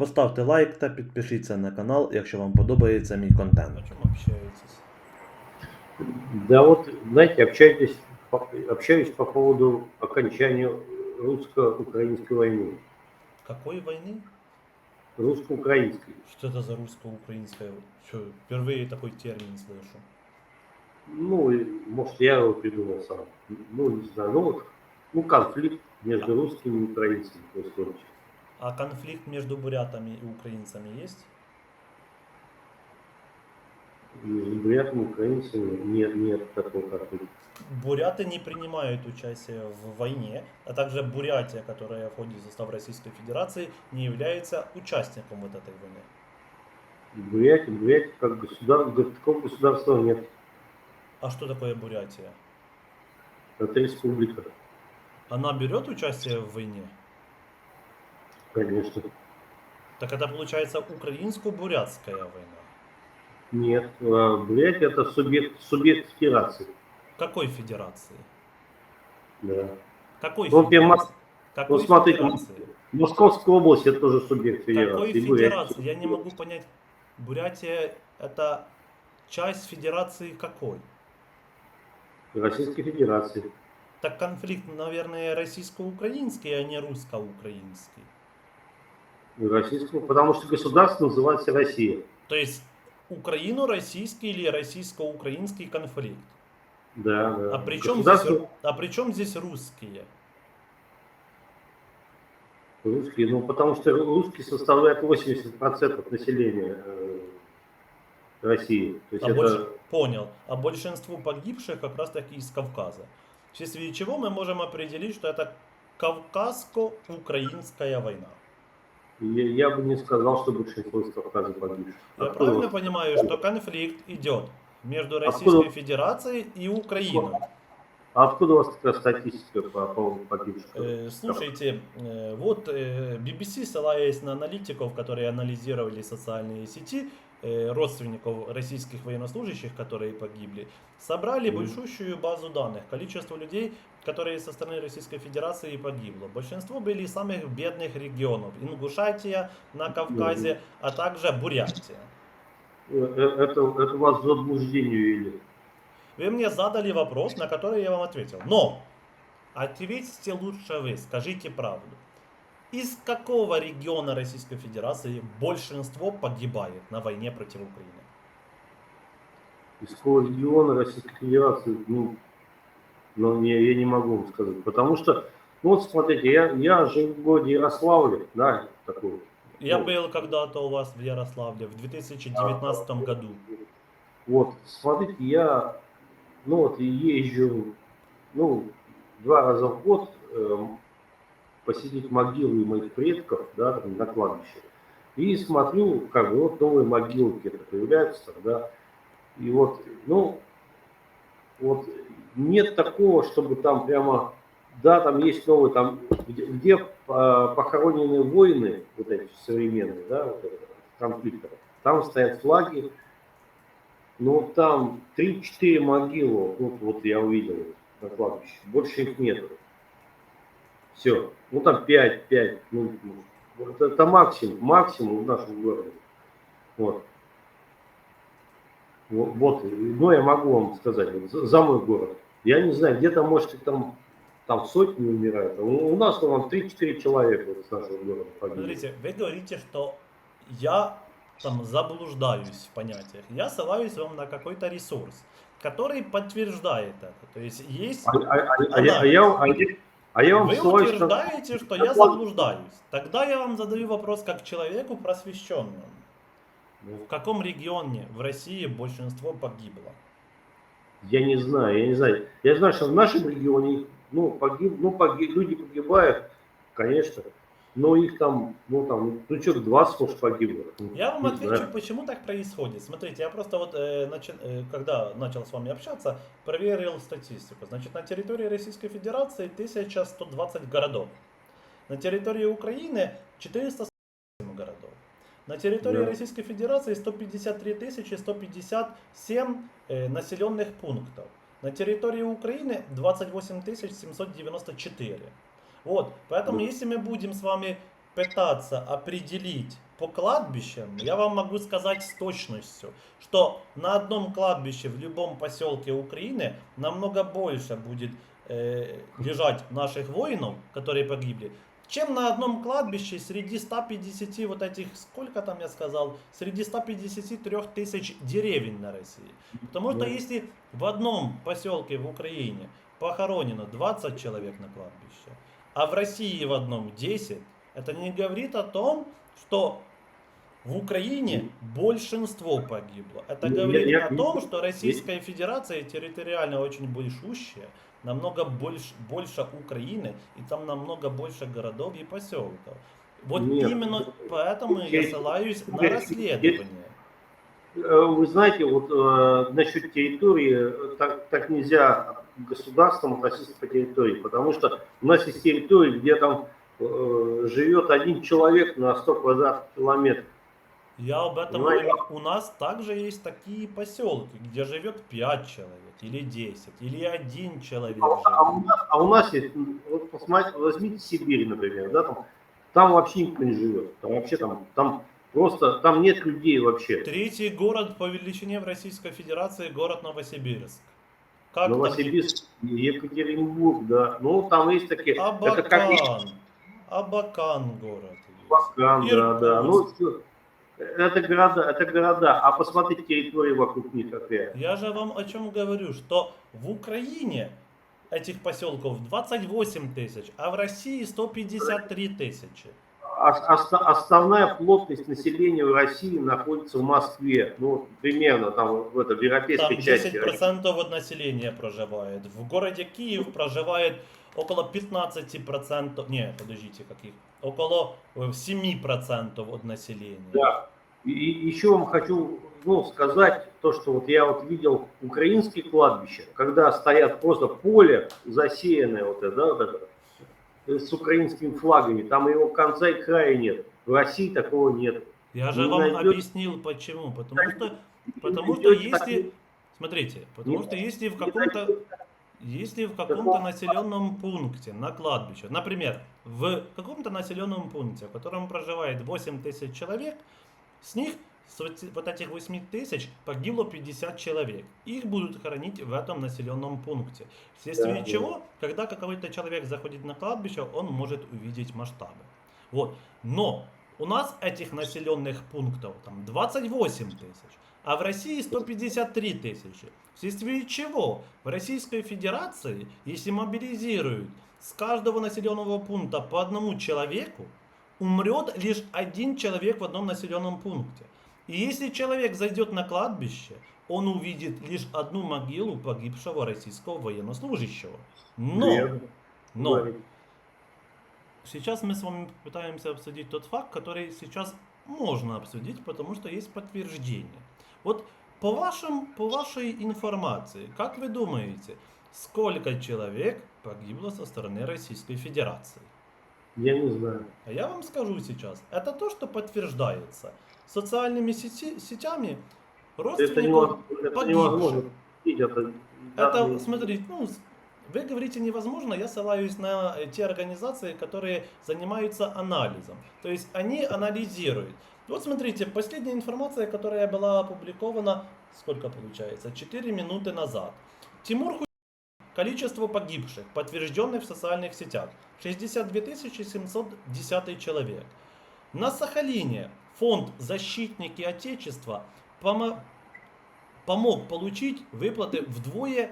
Поставте лайк та підпишіться на канал, якщо вам подобається мій контент. О чем общаетесь? Да вот, знаете, общаюсь, по- общаюсь по поводу окончания русско-украинской войны. Какой войны? Русско-украинской. Что это за русско-украинская? Что, впервые такой термин слышу. Ну, и, может, я его придумал сам. Ну, не знаю. Ну, вот, ну, конфликт между русскими и украинцами происходит. А конфликт между бурятами и украинцами есть? Между бурятами и украинцами нет, нет такого конфликта. Буряты не принимают участие в войне, а также Бурятия, которая входит в состав Российской Федерации, не является участником вот этой войны. Бурятия, Бурятия как государство, такого государства нет. А что такое Бурятия? Это республика, Она берет участие в войне? Конечно. Так это получается украинско-бурятская война. Нет, а, Бурятия это субъект, субъект федерации. Какой федерации? Да. Какой Ну, федерации? Какой Ну, смотрите, федерации? Московская область это тоже субъект Какой федерации. Бурятия. федерации? Я не могу понять. Бурятия это часть федерации какой? Российской Федерации. Так конфликт, наверное, российско-украинский, а не русско-украинский. Российского, потому что государство называется Россия. То есть Украину-российский или российско-украинский конфликт. Да, да. А при чем Государство здесь, а при чем здесь русские? русские, ну потому что русские составляют 80% населения э, России. То есть А это больше, понял. А большинство погибших как раз таки из Кавказа. Вследствие чего мы можем определить, что это Кавказско-украинская война. Я, бы не сказал, что большинство Кавказа погибших. Я Откуда правильно понимаю, что конфликт идет между Российской Откуда- Федерацией и Украиной? А откуда у вас такая статистика по поводу погибших? Э, Слушайте, э, вот э, BBC, ссылаясь на аналитиков, которые анализировали социальные сети родственников российских военнослужащих, которые погибли, собрали большущую базу данных, количество людей, которые со стороны Российской Федерации погибло. Большинство были из самых бедных регионов. Ингушетия на Кавказе, а также Бурятия. Э, э, Это, это вас заблуждение ввели. Вы мне задали вопрос, на который я вам ответил. Но ответьте лучше вы, скажите правду. Из какого региона Российской Федерации большинство погибает на войне против Украины? Из какого региона Российской Федерации, ну, ну не, я не могу вам сказать. Потому что, ну вот смотрите, я, я живу в городе Ярославле, да, такой. Я Ну. был когда-то у вас в Ярославле в 2019 году. Вот, смотрите, я, ну вот, езжу, ну, два раза в год эм, посетить могилы моих предков, да, там, на кладбище. И смотрю, как бы, вот новые могилки появляются, да. И вот, ну, вот нет такого, чтобы там прямо, да, там есть новые, там, где, где, а, похоронены воины, вот эти современные, да, вот это, там стоят флаги, ну, там 3-4 могилы, вот, вот я увидел на кладбище, больше их нет. Все, ну там 5, 5, ну, вот это максимум, максимум в нашем городе. Вот. Вот, вот, ну я могу вам сказать, за, за мой город. Я не знаю, где-то, может, там, там сотни умирают. а У, у нас там 3-4 человека с нашего города погибли. Смотрите, вы говорите, что я там заблуждаюсь в понятиях. Я ссылаюсь вам на какой-то ресурс, который подтверждает это. То есть есть А, а- а- а я, а я- а я- а я вам Вы на- утверждаете, что я заблуждаюсь. Тогда я вам задаю вопрос как человеку просвещенному. В каком регионе в России большинство погибло? Я не знаю, я не знаю. Я знаю, что в нашем регионе, ну, погиб, ну, погиб, люди погибают, конечно, но их там, ну, там, ну, человек 20, может, погибло. Я вам отвечу, знаю. почему так происходит. Смотрите, я просто вот, э, начи- э, когда начал с вами общаться, проверил статистику. Значит, на территории Российской Федерации 1120 городов. На территории Украины 447 городов. На территории Да. Российской Федерации 153 157 э, населенных пунктов. На территории Украины 28 794. Вот, поэтому если мы будем с вами пытаться определить по кладбищам, я вам могу сказать с точностью, что на одном кладбище в любом поселке Украины намного больше будет э, лежать наших воинов, которые погибли, чем на одном кладбище среди 150 вот этих, сколько там я сказал, среди 153 тысяч деревень на России. Потому что если в одном поселке в Украине похоронено 20 человек на кладбище, а в России в одном 10, это не говорит о том, что в Украине большинство погибло. Это Ну, я- говорит я- о том, что Российская Федерация территориально очень большущая, намного больше, больше Украины, и там намного больше городов и поселков. Вот Нет. именно поэтому я ссылаюсь на расследование. Э, Вы знаете, вот э, насчет территории, э, так, так нельзя государством по территории, потому что у нас есть территории, где там э, живет один человек на 100 квадратных километров. Я об этом говорю. У нас также есть такие поселки, где живет 5 человек, или 10, или один человек А, а у нас, а у нас есть, вот посмотрите, возьмите Сибирь, например, да, там, там вообще никто не живет, там вообще там, там просто, там нет людей вообще. Третий город по величине в Российской Федерации город Новосибирск. Как там Новосибирск, Екатеринбург, да, ну там есть такие, это как Абакан. Абакан город. Абакан, да, да, ну, Иркутск. это города, это города, а посмотрите территорию вокруг них какая. Я же вам о чем говорю, что в Украине этих поселков 28 тысяч, а в России 153 тысячи. Основная плотность населения в России находится в Москве, ну, примерно там в, это, в Там европейской части. России. 10% от населения проживает. В городе Киев проживает около 15%, не, подождите, каких, около э, 7% от населения. Да. И еще вам хочу ну, сказать то, что вот я вот видел украинские кладбища, когда стоят просто поле засеянное вот это, да, вот это, э, с украинскими флагами, там его конца и края нет. В России такого нет. Я же Не вам найдет- объяснил почему. Потому что, потому что если, смотрите, потому Не- что если в каком-то Если в каком-то населенном пункте, на кладбище, например, в каком-то населенном пункте, в котором проживает 8 тысяч человек, с них, с вот этих 8 тысяч, погибло 50 человек. Их будут хоронить в этом населенном пункте. Вследствие Да, да. чего, когда какой-то человек заходит на кладбище, он может увидеть масштабы. Вот. Но у нас этих населенных пунктов там 28 тысяч, а в России 153 тысячи. Вследствие чего в Российской Федерации, если мобилизируют с каждого населенного пункта по одному человеку, умрет лишь один человек в одном населенном пункте. И если человек зайдет на кладбище, он увидит лишь одну могилу погибшего российского военнослужащего. Но, но. Сейчас мы с вами пытаемся обсудить тот факт, который сейчас можно обсудить, потому что есть подтверждение. Вот по, вашим, по вашей информации, как вы думаете, сколько человек погибло со стороны Российской Федерации? Я не знаю. А я вам скажу сейчас, это то, что подтверждается социальными сети- сетями родственников это погибших. Это, Это, данные- смотрите, ну, вы говорите невозможно, я ссылаюсь на э, те организации, которые занимаются анализом. То есть они анализируют. Вот смотрите, последняя информация, которая была опубликована, сколько получается, 4 минуты назад. Тимур Ху... Количество погибших, подтвержденных в социальных сетях, 62 710 человек. На Сахалине фонд «Защитники Отечества» помо- помог получить выплаты вдвое,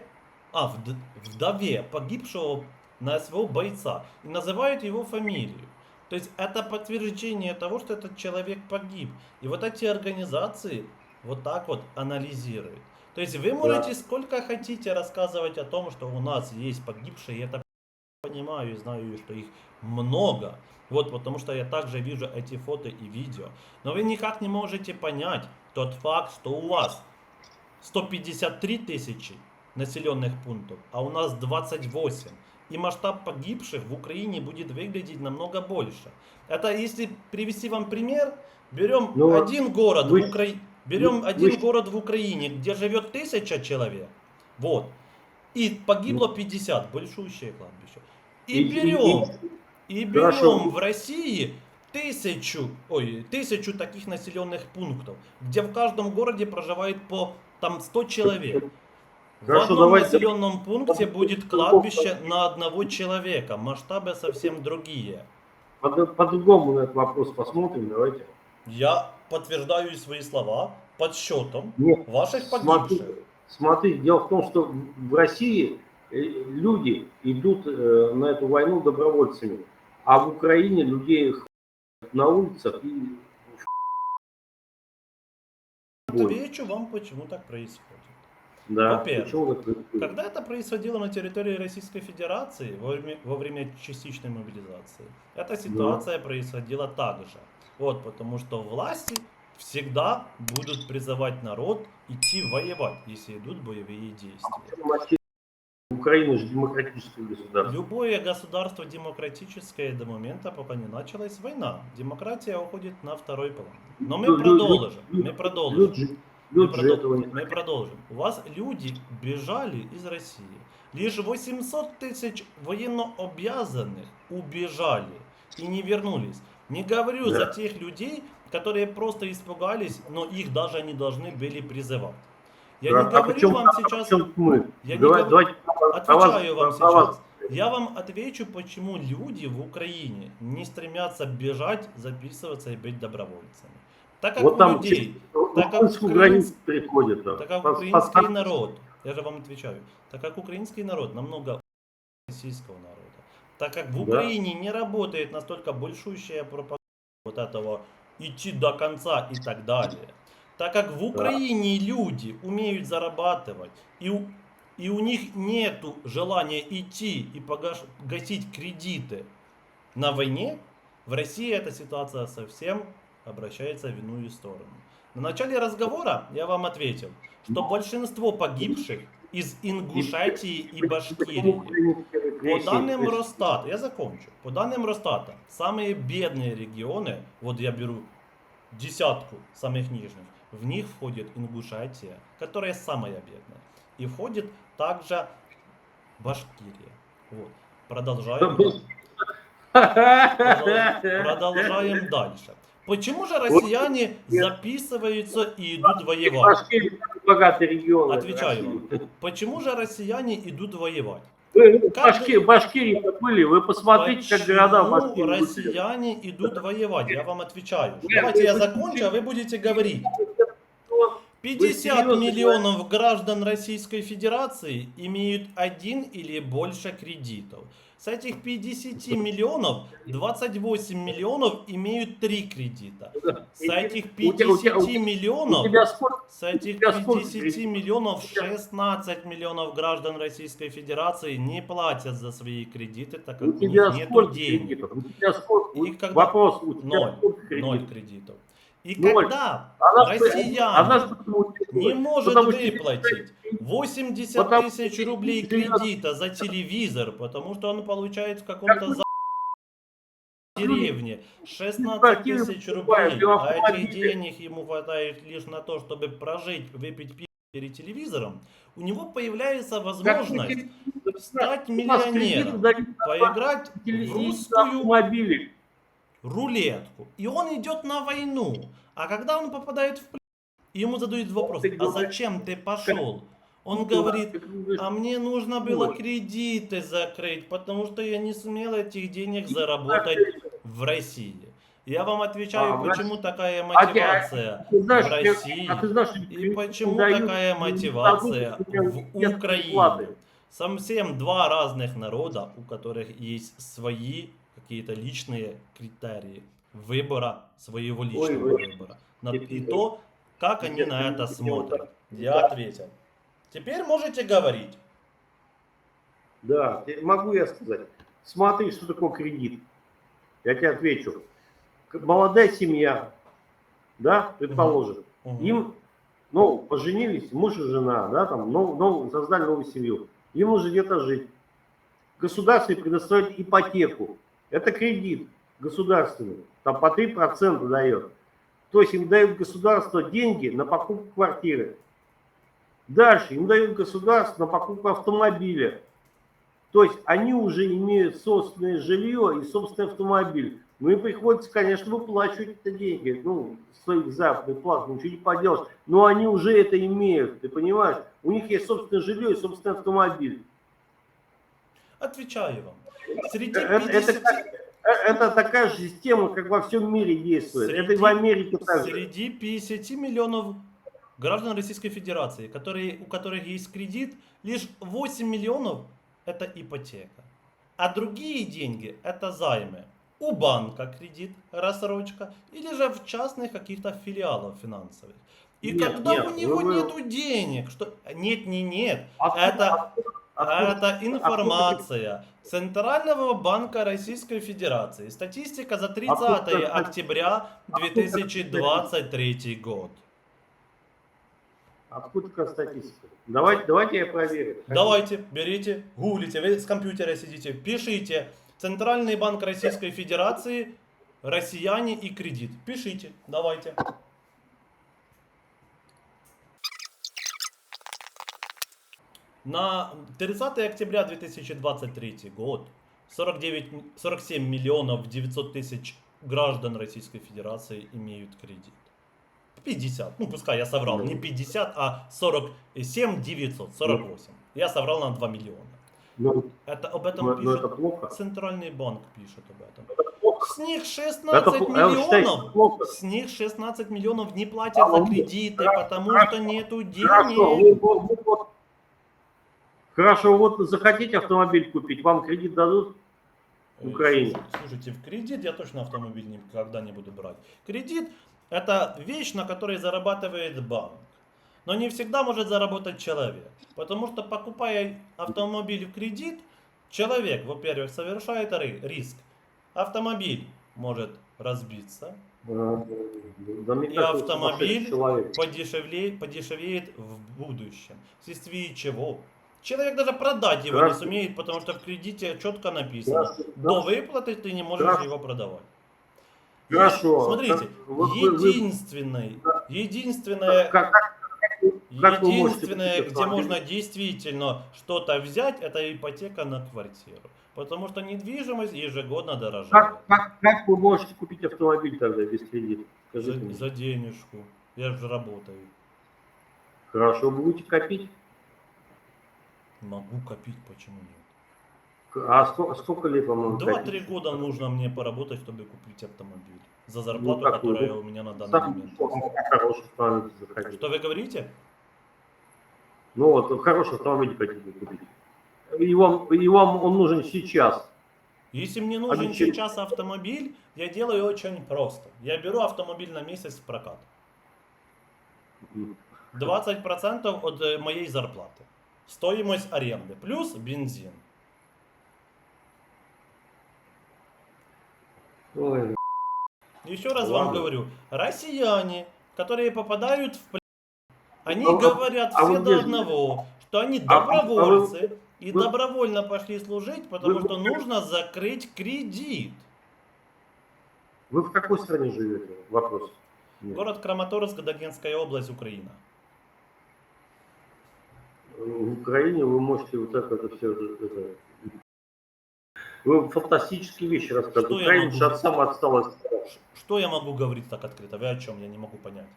а, вд- вдове погибшего на СВО бойца. И называют его фамилию. То есть это подтверждение того, что этот человек погиб. И вот эти организации вот так вот анализируют. То есть вы можете сколько хотите рассказывать о том, что у нас есть погибшие, и это понимаю и знаю, что их много. Вот потому что я также вижу эти фото и видео. Но вы никак не можете понять тот факт, что у вас 153 тысячи населенных пунктов, а у нас 28. И масштаб погибших в Украине будет выглядеть намного больше. Это если привести вам пример, берем Ну, один город вы- в Украине, берем вы- один город в Украине, где живет тысяча человек, вот, и погибло 50, большущее кладбище. Ну. И- берем, и берем Хорошо. в России тысячу, ой, тысячу таких населенных пунктов, где в каждом городе проживает по там 100 человек. В Хорошо, одном давайте- населенном пункте будет кладбище на одного человека. Масштабы совсем другие. По- По-другому на этот вопрос посмотрим, давайте. Я подтверждаю свои слова подсчетом Нет, ваших смотри, погибших. смотри, дело в том, что в России э, люди идут э, на эту войну добровольцами, а в Украине людей на улицах и. Отвечу вам, почему так происходит. Да, Во-первых? Когда это происходило на территории Российской Федерации во время, во время частичной мобилизации, эта ситуация происходила так же. Вот, потому что власти всегда будут призывать народ идти воевать, если идут боевые действия. Украина же демократическое государство. Любое государство демократическое до момента, пока не началась война. Демократия уходит на второй план. Но мы Лю- лю- продолжим. лю- Мы продолжим. Люди, Мы, люди же продол- этого не мы продолжим. У вас люди бежали из России. Лишь 800 тысяч военнообязанных убежали и не вернулись. Не говорю Да. за тех людей, которые просто испугались, но их даже не должны были призывать. Я А- не а говорю причем- вам а сейчас, причем мы? Я не Давай- говорю- про вас- отвечаю вам вас. сейчас. Я вам отвечу, почему люди в Украине не стремятся бежать, записываться и быть добровольцами. Так как Вот у там людей через так как границу переходят. да. так как По- украинский по- народ, я же вам отвечаю, так как украинский народ намного российского народа, так как в Да. Украине не работает настолько большущая пропаганда вот этого идти до конца и так далее, так как в Украине люди умеют зарабатывать и у, и у них нету желания идти и погаш- гасить кредиты на войне, в России эта ситуация совсем обращается в иную сторону. На начале разговора я вам ответил, что большинство погибших из Ингушетии и Башкирии. По данным Росстата, я закончу. По данным Росстата, самые бедные регионы, вот я беру десятку самых нижних, в них входит Ингушетия, которая самая бедная. И входит также Башкирия. Вот. Продолжаем. Продол- Продолжаем дальше. Почему же россияне записываются и идут воевать? Отвечаю вам. Почему же россияне идут воевать? Вы в Башки- Башкирии были, вы посмотрите, как города в Башкирии. россияне идут воевать? Я вам отвечаю. Давайте я закончу, а вы будете говорить. Вы 50 серьезно миллионов граждан Российской Федерации имеют один или больше кредитов. С этих 50 миллионов 28 миллионов имеют три кредита. С этих У тебя- у тебя- 50 У миллионов с этих тебя сколько 50 кредитов? миллионов У тебя- 16 миллионов граждан Российской Федерации не платят за свои кредиты, так как У них нет денег. И когда- Вопрос, у тебя Ноль. Ноль кредитов. И Ноль. когда Она, почему не может Потому выплатить 80 Потому тысяч рублей кредита за телевизор, потому что он получает в каком-то за... деревне. 16 квартиры тысяч рублей, а этих денег ему хватает лишь на то, чтобы прожить, выпить пиво перед телевизором, у него появляется возможность стать миллионером, поиграть в русскую. Рулетку. И он идет на войну. А когда он попадает в плен, ему задают вопрос, а зачем ты пошел? Он говорит, а мне нужно было кредиты закрыть, потому что я не сумел этих денег заработать в России. Я вам отвечаю, А, почему такая А те- мотивация Ты знаешь, в России. а ты знаешь, И почему дают- такая мотивация в Украине? Совсем два разных народа, у которых есть свои какие-то личные критерии выбора, своего личного ой. выбора. И то, как они на это смотрят. Я ответил. Теперь можете говорить. Да, могу я сказать. Смотри, что такое кредит. Я тебе отвечу. Молодая семья, да, предположим, Мгм. им, ну, поженились, муж и жена, да, там, ну, ну, создали новую семью. Им нужно где-то жить. Государство предоставляет ипотеку. Это кредит государственный, там по 3% дает. То есть им дает государство деньги на покупку квартиры. Дальше им дают государство на покупку автомобиля. То есть они уже имеют собственное жилье и собственный автомобиль. Ну и приходится, конечно, выплачивать это деньги, ну, своих заработных плат, ничего не поделаешь. Но они уже это имеют, ты понимаешь? У них есть собственное жилье и собственный автомобиль. Отвечаю вам. Среди Это, это 50... как- э, это такая же система, как во всем мире действует. Это и в Америке также. Среди 50 миллионов граждан Российской Федерации, которые, у которых есть кредит, лишь 8 миллионов это ипотека. А другие деньги это займы. У банка кредит, рассрочка, или же в частных каких-то филиалов финансовых. И Нет, когда нет, у него вы- нету денег, что нет, не нет, Откуда- это А откуда- Это информация Центрального банка Российской Федерации. Статистика за 30 Откуда- октября 2023 год. Откуда статистика? Давайте, давайте я проверю. Давайте, берите, гуглите, вы с компьютера сидите, пишите Центральный банк Российской Федерации, россияне и кредит. Пишите, давайте. На 30 октября 2023 год 49, м- 47 миллионов 900 тысяч граждан Российской Федерации имеют кредит. 50, ну пускай я соврал, не 50, а 47 900, 48. Я соврал на 2 миллиона. Ну, Это об этом ну, ну, пишет это плохо. Центральный банк пишет об этом. С них Это 16 пл- а вы считаете, миллионов. плохо? С них 16 миллионов не платят за А, ну, кредиты, потому хорошо, что нету Хорошо, денег. вы- вы- вы вот- Хорошо, вот захотите автомобиль купить, вам кредит дадут? в Украине. Э, Слушайте, в кредит я точно автомобиль никогда не буду брать. Кредит это вещь, на которой зарабатывает банк. Но не всегда может заработать человек. Потому что покупая автомобиль в кредит, человек, во-первых, совершает ри- риск. Автомобиль может разбиться, да И автомобиль подешевле, подешевеет в будущем. Вследствие чего? Человек даже продать его не сумеет, потому что в кредите четко написано. До выплаты ты не можешь его продавать. Хорошо. Смотрите, Как- вы- вы- вы- единственный, единственное, Как, как- как вы можете единственное, где можно действительно что-то взять, это ипотека на квартиру. Потому что недвижимость ежегодно дорожает. как, как, как вы можете купить автомобиль тогда без кредита? Скажите За, мне. за денежку. Я же работаю. Хорошо, будете копить? Могу копить, почему нет? А сколько, сколько лет вам надо Два-три года нужно мне поработать, чтобы купить автомобиль. За зарплату, Ну, которая у меня на данный Сам момент. Что вы говорите? Ну вот, хороший автомобиль хотите купить. И вам, и вам он нужен сейчас. Если мне нужен А сейчас автомобиль, я делаю очень просто. Я беру автомобиль на месяц в прокат. 20% от э, моей зарплаты. Стоимость аренды. Плюс бензин. Ой, Еще раз вам Ладно. говорю, россияне, которые попадают в плен, они А говорят а все до одного, что они А- а добровольцы и вы- добровольно пошли служить, потому Вы- что нужно закрыть кредит. Вы в какой стране живете? Вопрос. Нет. Город Краматорск, Дагенская область, Украина. В Украине вы можете вот так это все... Это... Вы фантастические вещи рассказываете. Украина могу? же от самой отсталась. Ш- Что я могу говорить так открыто? Вы о чем? Я не могу понять.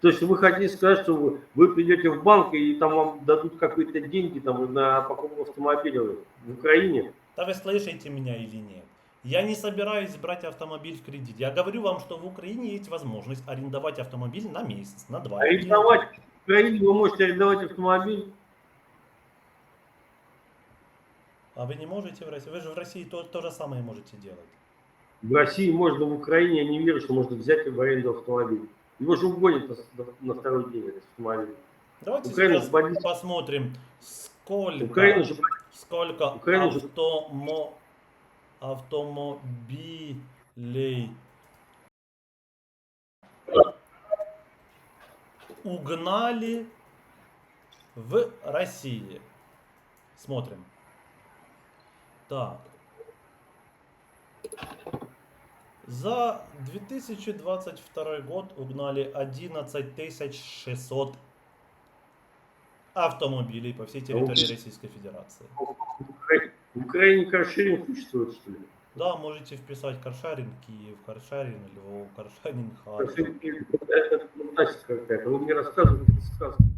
То есть вы хотите сказать, что вы, вы придете в банк и там вам дадут какие-то деньги там, на покупку автомобиля в Украине? Да вы слышите меня или нет? Я не собираюсь брать автомобиль в кредит. Я говорю вам, что в Украине есть возможность арендовать автомобиль на месяц, на два. Арендовать Украине вы можете арендовать автомобиль. А вы не можете в России? Вы же в России то, то же самое можете делать. В России можно, в Украине я не верю, что можно взять в аренду автомобиль. Его же угонят на, на второй день этот автомобиль. Давайте Украина сейчас бандит- посмотрим, сколько, Украина же сколько Украина же- автомо- автомобилей угнали в России. Смотрим. Так. За 2022 год угнали 11 600 автомобилей по всей территории Российской Федерации. в Украине, каршеринг существует, что ли? Да, можете вписать каршеринг Киев, каршеринг Львов, каршеринг Так Харьков. Это фантастика какая-то. Вы мне рассказываете сказки.